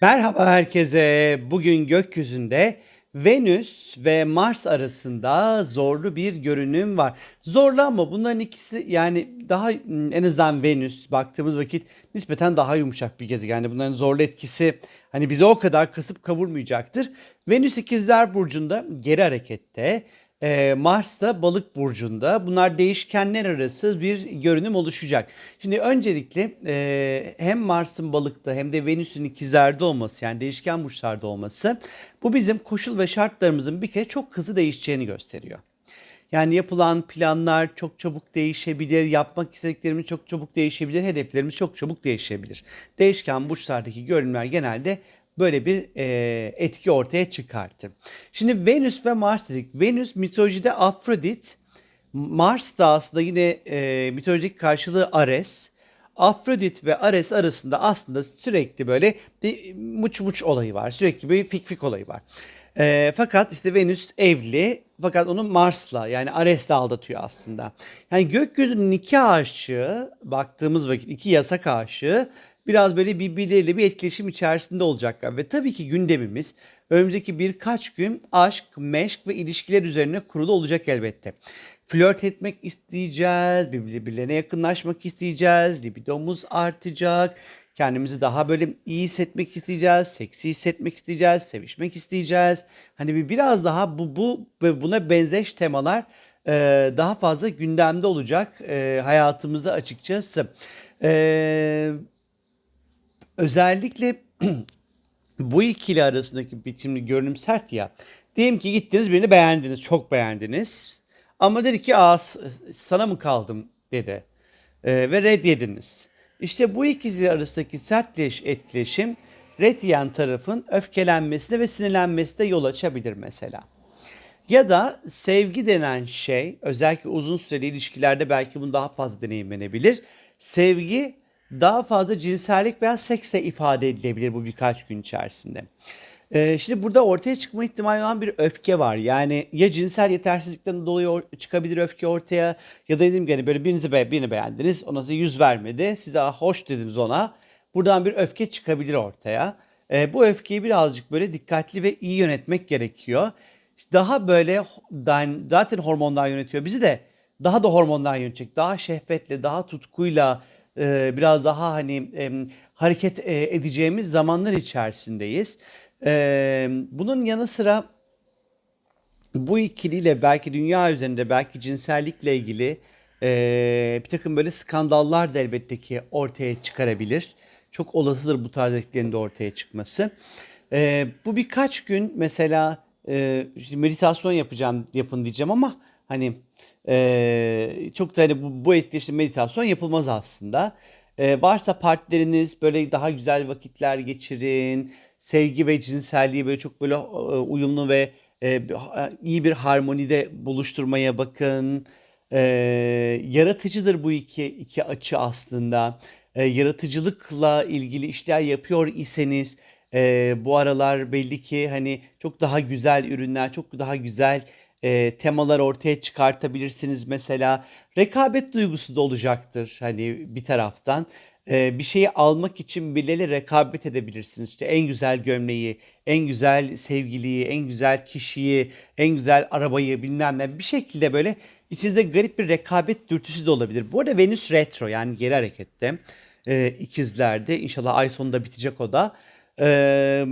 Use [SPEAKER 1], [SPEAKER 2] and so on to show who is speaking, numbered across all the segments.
[SPEAKER 1] Merhaba herkese. Bugün gökyüzünde Venüs ve Mars arasında zorlu bir görünüm var. Zorlu ama bunların ikisi yani daha en azından Venüs baktığımız vakit nispeten daha yumuşak bir gezegen. Yani bunların zorlu etkisi hani bizi o kadar kasıp kavurmayacaktır. Venüs ikizler burcunda geri harekette. Ee, Mars da balık burcunda. Bunlar değişkenler arası bir görünüm oluşacak. Şimdi öncelikle e, hem Mars'ın balıkta hem de Venüs'ün ikizlerde olması yani değişken burçlarda olması bu bizim koşul ve şartlarımızın bir kere çok hızlı değişeceğini gösteriyor. Yani yapılan planlar çok çabuk değişebilir, yapmak istediklerimiz çok çabuk değişebilir, hedeflerimiz çok çabuk değişebilir. Değişken burçlardaki görünümler genelde böyle bir e, etki ortaya çıkartır. Şimdi Venüs ve Mars dedik. Venüs mitolojide Afrodit, Mars da aslında yine e, mitolojik karşılığı Ares. Afrodit ve Ares arasında aslında sürekli böyle bir muç muç olayı var. Sürekli bir fik fik olayı var. E, fakat işte Venüs evli fakat onu Mars'la yani Ares'le aldatıyor aslında. Yani gökyüzünün iki aşığı baktığımız vakit iki yasak aşığı biraz böyle birbirleriyle bir etkileşim içerisinde olacaklar. Ve tabii ki gündemimiz önümüzdeki birkaç gün aşk, meşk ve ilişkiler üzerine kurulu olacak elbette. Flört etmek isteyeceğiz, birbirlerine yakınlaşmak isteyeceğiz, libidomuz artacak, kendimizi daha böyle iyi hissetmek isteyeceğiz, seksi hissetmek isteyeceğiz, sevişmek isteyeceğiz. Hani bir biraz daha bu bu ve buna benzeş temalar e, daha fazla gündemde olacak e, hayatımızda açıkçası. E, özellikle bu ikili arasındaki biçimli görünüm sert ya. Diyelim ki gittiniz birini beğendiniz, çok beğendiniz. Ama dedi ki aa sana mı kaldım dedi. Ee, ve red yediniz. İşte bu ikili arasındaki sertleş etkileşim red yiyen tarafın öfkelenmesine ve sinirlenmesine yol açabilir mesela. Ya da sevgi denen şey özellikle uzun süreli ilişkilerde belki bunu daha fazla deneyimlenebilir. Sevgi daha fazla cinsellik veya seksle ifade edilebilir bu birkaç gün içerisinde. Ee, şimdi burada ortaya çıkma ihtimali olan bir öfke var. Yani ya cinsel yetersizlikten dolayı çıkabilir öfke ortaya ya da dediğim gibi hani böyle birinizi be birini beğendiniz ona size yüz vermedi. Siz daha hoş dediniz ona. Buradan bir öfke çıkabilir ortaya. Ee, bu öfkeyi birazcık böyle dikkatli ve iyi yönetmek gerekiyor. Daha böyle zaten hormonlar yönetiyor bizi de daha da hormonlar yönetecek. Daha şehvetle, daha tutkuyla, e, biraz daha hani hareket e, edeceğimiz zamanlar içerisindeyiz. E, bunun yanı sıra bu ikiliyle belki dünya üzerinde belki cinsellikle ilgili bir takım böyle skandallar da elbette ki ortaya çıkarabilir. Çok olasıdır bu tarz etkilerin de ortaya çıkması. Bu birkaç gün mesela meditasyon yapacağım yapın diyeceğim ama hani ee, çok da hani bu, bu etkileşim meditasyon yapılmaz aslında. Ee, varsa partileriniz böyle daha güzel vakitler geçirin. Sevgi ve cinselliği böyle çok böyle e, uyumlu ve e, iyi bir harmonide buluşturmaya bakın. Ee, yaratıcıdır bu iki, iki açı aslında. Ee, yaratıcılıkla ilgili işler yapıyor iseniz e, bu aralar belli ki hani çok daha güzel ürünler, çok daha güzel e, temalar ortaya çıkartabilirsiniz mesela. Rekabet duygusu da olacaktır hani bir taraftan. E, bir şeyi almak için birileri rekabet edebilirsiniz. İşte en güzel gömleği, en güzel sevgiliyi, en güzel kişiyi, en güzel arabayı bilmem ne bir şekilde böyle içinizde garip bir rekabet dürtüsü de olabilir. Bu arada Venüs retro yani geri harekette e, ikizlerde inşallah ay sonunda bitecek o da. E,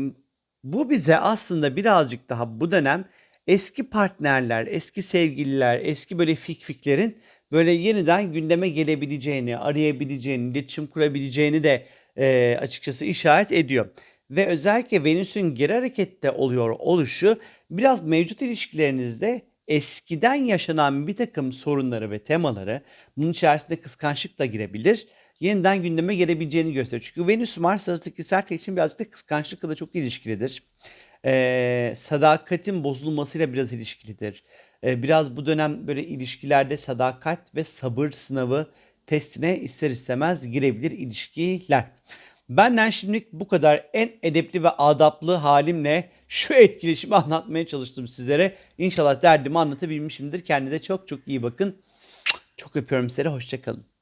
[SPEAKER 1] bu bize aslında birazcık daha bu dönem eski partnerler, eski sevgililer, eski böyle fikfiklerin böyle yeniden gündeme gelebileceğini, arayabileceğini, iletişim kurabileceğini de e, açıkçası işaret ediyor. Ve özellikle Venüs'ün geri harekette oluyor oluşu biraz mevcut ilişkilerinizde eskiden yaşanan bir takım sorunları ve temaları bunun içerisinde kıskançlık da girebilir. Yeniden gündeme gelebileceğini gösteriyor. Çünkü Venüs Mars arasındaki sert için birazcık da kıskançlıkla da çok ilişkilidir e, sadakatin bozulmasıyla biraz ilişkilidir. E, biraz bu dönem böyle ilişkilerde sadakat ve sabır sınavı testine ister istemez girebilir ilişkiler. Benden şimdilik bu kadar en edepli ve adaplı halimle şu etkileşimi anlatmaya çalıştım sizlere. İnşallah derdimi anlatabilmişimdir. Kendinize çok çok iyi bakın. Çok öpüyorum sizlere. Hoşçakalın.